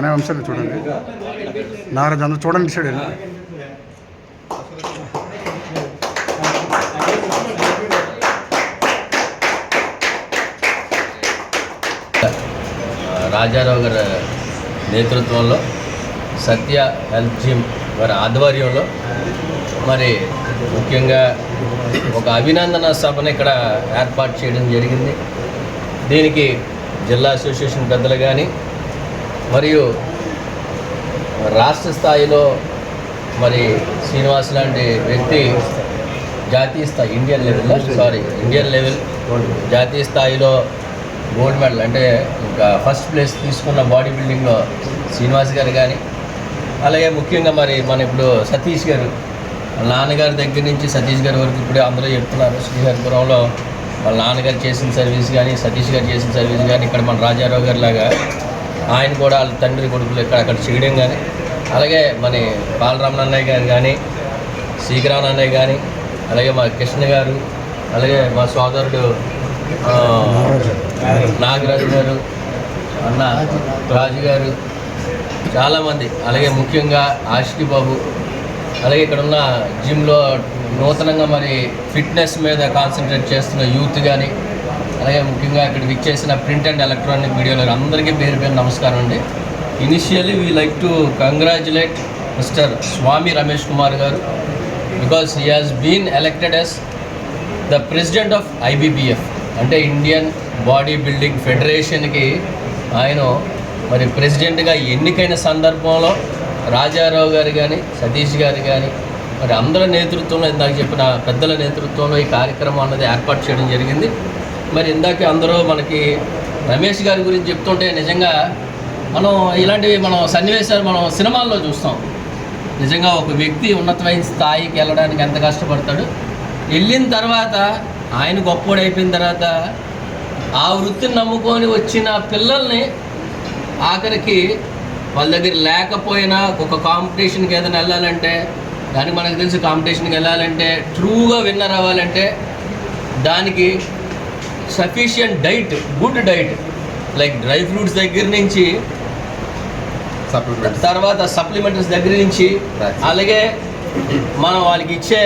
అనే అంశాన్ని చూడండి. నారాజ్ అందరూ చూడండి సైడ్ రాజారావు గారి నేతృత్వంలో సత్య హెల్త్ జిమ్ వారి ఆధ్వర్యంలో మరి ముఖ్యంగా ఒక అభినందన సభను ఇక్కడ ఏర్పాటు చేయడం జరిగింది. దీనికి జిల్లా అసోసియేషన్ పెద్దలు కానీ మరియు రాష్ట్ర స్థాయిలో మరి శ్రీనివాస్ లాంటి వ్యక్తి జాతీయ స్థాయి ఇండియన్ లెవెల్లో సారీ ఇండియన్ లెవెల్ జాతీయ స్థాయిలో గోల్డ్ మెడల్ అంటే ఇంకా ఫస్ట్ ప్లేస్ తీసుకున్న బాడీ బిల్డింగ్లో శ్రీనివాస్ గారు కానీ అలాగే ముఖ్యంగా మరి మన ఇప్పుడు సతీష్ గారు నాన్నగారి దగ్గర నుంచి సతీష్ గారి వరకు ఇప్పుడే అందరూ చెప్తున్నారు శ్రీహరిపురంలో వాళ్ళ నాన్నగారు చేసిన సర్వీస్ కానీ సతీష్ గారు చేసిన సర్వీస్ కానీ ఇక్కడ మన రాజారావు గారి లాగా ఆయన కూడా వాళ్ళ తండ్రి కొడుకులు ఇక్కడ అక్కడ చేయడం కానీ అలాగే మన బాలరామన్ అన్నయ్య గారు కానీ శ్రీగ్రామ్ అన్నయ్య కానీ అలాగే మా కృష్ణ గారు అలాగే మా సోదరుడు నాగరాజు గారు అన్న రాజు గారు చాలామంది. అలాగే ముఖ్యంగా ఆషికి బాబు అలాగే ఇక్కడ ఉన్న జిమ్లో నూతనంగా మరి ఫిట్నెస్ మీద కాన్సన్ట్రేట్ చేస్తున్న యూత్ కానీ అలాగే ముఖ్యంగా ఇక్కడ విచ్చేసిన ప్రింట్ అండ్ ఎలక్ట్రానిక్ మీడియాలో అందరికీ పేరు పేరు నమస్కారం అండి. Initially we like to congratulate mister Swamy Ramesh Kumar garu because he has been elected as the president of IBBF అంటే ఇండియన్ బాడీ బిల్డింగ్ ఫెడరేషన్కి ఆయన మరి ప్రెసిడెంట్గా ఎన్నికైన సందర్భంలో రాజారావు గారు కానీ సతీష్ గారు కానీ మరి అందరి నేతృత్వంలో ఇందాక చెప్పిన పెద్దల నేతృత్వంలో ఈ కార్యక్రమం అన్నది ఏర్పాటు చేయడం జరిగింది. మరి ఇందాక అందరూ మనకి రమేష్ గారి గురించి చెప్తుంటే నిజంగా మనం ఇలాంటివి మనం సన్నివేశాలు మనం సినిమాల్లో చూస్తాం. నిజంగా ఒక వ్యక్తి ఉన్నతమైన స్థాయికి వెళ్ళడానికి ఎంత కష్టపడతాడు? వెళ్ళిన తర్వాత ఆయన గొప్పోడు అయిపోయిన తర్వాత ఆ వృత్తిని నమ్ముకొని వచ్చిన పిల్లల్ని ఆఖరికి వాళ్ళ దగ్గర లేకపోయినా ఒక కాంపిటీషన్కి ఏదైనా వెళ్ళాలంటే దానికి మనకు తెలిసి కాంపిటీషన్కి వెళ్ళాలంటే ట్రూగా విన్నర్ అవ్వాలంటే దానికి sufficient diet good diet like dry fruits దగ్గర నుంచి తర్వాత సప్లిమెంటరీస్ దగ్గర నుంచి అలాగే మనం వాళ్ళకి ఇచ్చే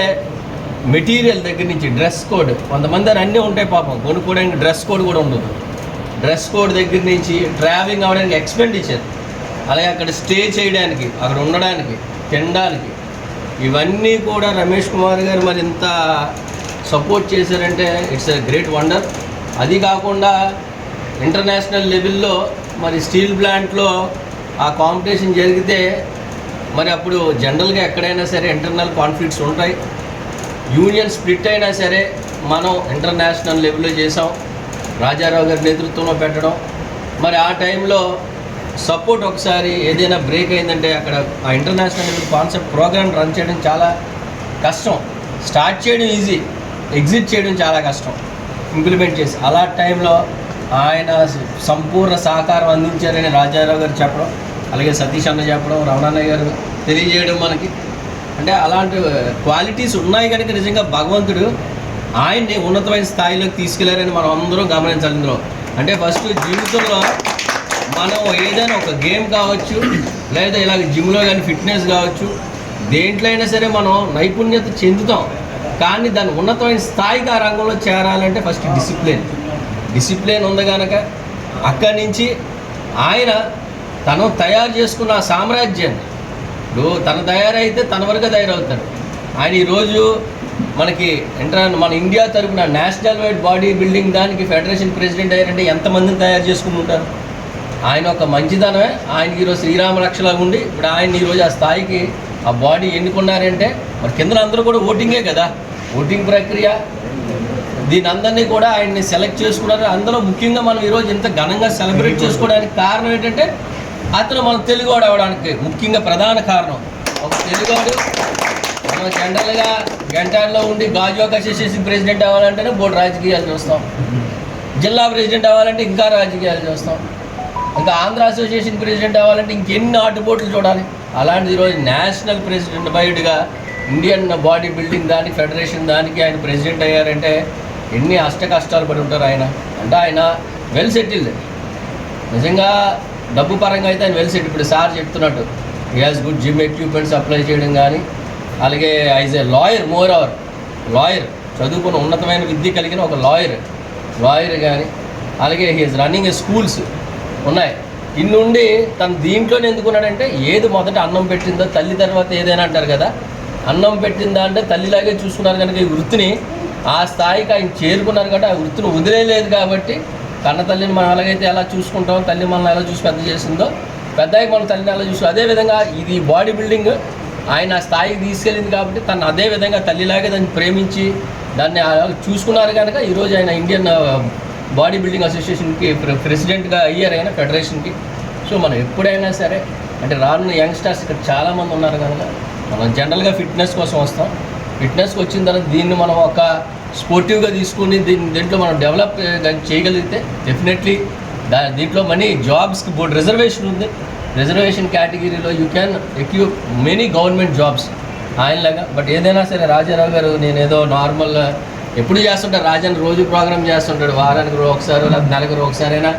మెటీరియల్ దగ్గర నుంచి డ్రెస్ కోడ్ కొంతమంది అని అన్నీ ఉంటాయి పాపం. కొనుక్కోవడానికి డ్రెస్ కోడ్ కూడా ఉండదు. డ్రెస్ కోడ్ దగ్గర నుంచి ట్రావెలింగ్ అవ్వడానికి ఎక్స్పెండిచర్ అలాగే అక్కడ స్టే చేయడానికి అక్కడ ఉండడానికి తినడానికి. ఇవన్నీ కూడా రమేష్ కుమార్ గారు మరి ఇంత సపోర్ట్ చేశారంటే ఇట్స్ ఎ గ్రేట్ వండర్ అది కాకుండా ఇంటర్నేషనల్ లెవెల్లో మరి స్టీల్ ప్లాంట్లో ఆ కాంపిటీషన్ జరిగితే మరి అప్పుడు జనరల్గా ఎక్కడైనా సరే ఇంటర్నల్ కాన్ఫ్లిక్ట్స్ ఉంటాయి. యూనియన్ స్ప్లిట్ అయినా సరే మనం ఇంటర్నేషనల్ లెవెల్లో చేసాం రాజారావు గారి నేతృత్వంలో పెట్టడం. మరి ఆ టైంలో సపోర్ట్ ఒకసారి ఏదైనా బ్రేక్ అయిందంటే అక్కడ ఆ international level concept program run చేయడం చాలా కష్టం. స్టార్ట్ చేయడం ఈజీ ఎగ్జిట్ చేయడం చాలా కష్టం. ఇంప్లిమెంట్ చేసి అలా టైంలో ఆయన సంపూర్ణ సహకారం అందించారని రాజారావు గారు చెప్పడం అలాగే సతీష్ అన్న చెప్పడం రమణన్నయ్య గారు తెలియజేయడం మనకి. అంటే అలాంటి క్వాలిటీస్ ఉన్నాయి కనుక నిజంగా భగవంతుడు ఆయన్ని ఉన్నతమైన స్థాయిలోకి తీసుకెళ్ళారని మనం అందరం గమనించాలి ఇందులో. అంటే ఫస్ట్ జీవితంలో మనం ఏదైనా ఒక గేమ్ కావచ్చు లేదా ఇలాగ జిమ్లో కానీ ఫిట్నెస్ కావచ్చు దేంట్లో అయినా సరే మనం నైపుణ్యత చెందుతాం. కానీ దాని ఉన్నతమైన స్థాయికి ఆ రంగంలో చేరాలంటే ఫస్ట్ డిసిప్లిన్. డిసిప్లిన్ ఉంది కనుక అక్కడి నుంచి ఆయన తను తయారు చేసుకున్న ఆ సామ్రాజ్యాన్ని. ఇప్పుడు తను తయారైతే తన వరకు తయారవుతాడు. ఆయన ఈరోజు మనకి ఇంటర్ మన ఇండియా తరపున నేషనల్ వైడ్ బాడీ బిల్డింగ్ దానికి ఫెడరేషన్ ప్రెసిడెంట్ అయ్యారంటే ఎంతమందిని తయారు చేసుకుని ఉంటారు ఆయన ఒక మంచిదనమే ఆయన ఈరోజు శ్రీరామ రక్షలాగా ఉండి ఇప్పుడు ఆయన ఈరోజు ఆ స్థాయికి ఆ బాడీ ఎన్నుకున్నారంటే మరి కింద అందరూ కూడా ఓటింగే కదా. ఓటింగ్ ప్రక్రియ. దీని అందరినీ కూడా ఆయన్ని సెలెక్ట్ చేసుకున్నారు. అందులో ముఖ్యంగా మనం ఈరోజు ఇంత ఘనంగా సెలబ్రేట్ చేసుకోవడానికి కారణం ఏంటంటే అతను మనం తెలుగువాడు అవడానికి ముఖ్యంగా ప్రధాన కారణం. ఒక తెలుగువాడు మనం జనరల్గా గంటాల్లో ఉండి గాజువాక్ అసోసియేషన్ ప్రెసిడెంట్ అవ్వాలంటేనే బోర్డు రాజకీయాలు చూస్తాం. జిల్లా ప్రెసిడెంట్ అవ్వాలంటే ఇంకా రాజకీయాలు చూస్తాం. ఇంకా ఆంధ్ర అసోసియేషన్ ప్రెసిడెంట్ అవ్వాలంటే ఇంకెన్ని ఆటుపోట్లు చూడాలి? అలాంటిది ఈరోజు నేషనల్ ప్రెసిడెంట్ బయటగా ఇండియన్ బాడీ బిల్డింగ్ దానికి ఫెడరేషన్ దానికి ఆయన ప్రెసిడెంట్ అయ్యారంటే ఎన్ని అష్ట కష్టాలు పడి ఉంటారు ఆయన. అంటే ఆయన వెల్ సెటిల్డ్ నిజంగా డబ్బు పరంగా అయితే ఆయన వెల్ సెటిల్ ఇప్పుడు సార్ చెప్తున్నట్టు he has good gym equipments apply చేయడం కానీ అలాగే is a lawyer moreover lawyer చదువుకున్న ఉన్నతమైన విద్య కలిగిన ఒక లాయర్ లాయర్ కానీ అలాగే హీఈస్ రన్నింగ్ ఏ స్కూల్స్ ఉన్నాయి. ఇన్నుండి తను దీంట్లోనే ఎందుకున్నాడంటే ఏది మొదట అన్నం పెట్టిందో తల్లి తర్వాత ఏదైనా అంటారు కదా. అన్నం పెట్టిందా అంటే తల్లిలాగే చూసుకున్నారు కనుక ఈ వృత్తిని ఆ స్థాయికి ఆయన చేరుకున్నారు కాబట్టి ఆ వృత్తిని వదిలేయలేదు కాబట్టి కన్న తల్లిని మనం ఎలాగైతే ఎలా చూసుకుంటాం తల్లి మనల్ని ఎలా చూసి పెద్ద చేసిందో పెద్దయ్యకి మన తల్లిని ఎలా చూసి అదే విధంగా ఇది బాడీ బిల్డింగ్ ఆయన ఆ స్థాయికి తీసుకెళ్ళింది కాబట్టి తను అదే విధంగా తల్లిలాగే దాన్ని ప్రేమించి దాన్ని అలా చూసుకున్నారు కనుక ఈరోజు ఆయన ఇండియన్ బాడీ బిల్డింగ్ అసోసియేషన్కి ప్రె- ప్రెసిడెంట్గా అయ్యారు ఆయన ఫెడరేషన్కి. సో మనం ఎప్పుడైనా సరే అంటే రానున్న యంగ్స్టర్స్ ఇక్కడ చాలామంది ఉన్నారు కనుక మనం జనరల్గా ఫిట్నెస్ కోసం వస్తాం. ఫిట్నెస్కి వచ్చిన తర్వాత దీన్ని మనం ఒక స్పోర్టివ్గా తీసుకుని దీన్ని దీంట్లో మనం డెవలప్ చేయగలిగితే డెఫినెట్లీ దా దీంట్లో మనీ జాబ్స్కి బోర్డు రిజర్వేషన్ ఉంది. రిజర్వేషన్ కేటగిరీలో you can achieve many government jobs ఆయనలాగా. బట్ ఏదైనా సరే రాజారావు గారు నేను ఏదో నార్మల్ ఎప్పుడు చేస్తుంటారు? రాజన్ రోజు ప్రోగ్రామ్ చేస్తుంటాడు. వారానికి ఒకసారి లేదా నెలకు ఒకసారి అయినా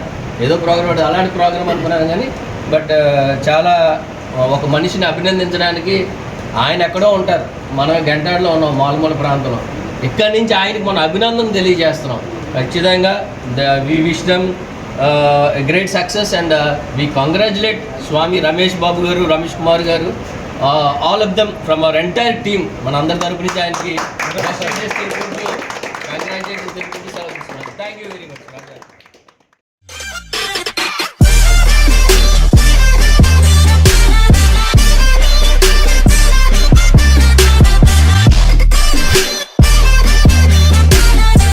ఏదో ప్రోగ్రామ్ అలాంటి ప్రోగ్రామ్ అనుకున్నాను కానీ బట్ చాలా ఒక మనిషిని అభినందించడానికి ఆయన ఎక్కడో ఉంటారు. మనం గంటాడలో ఉన్నాం మాలుమూల ప్రాంతంలో. ఇక్కడి నుంచి ఆయనకి మనం అభినందన తెలియజేస్తున్నాం. ఖచ్చితంగా the we wish them great success and we congratulate Swamy Ramesh Babu garu Ramesh Kumar garu all of them from our entire team. మన అందరి తరపు నుంచి ఆయనకి కంగ్రాచులేట్ తెలుపుకుంటూ సెలవు తీసుకున్నాను థ్యాంక్ యూ వెరీ మచ్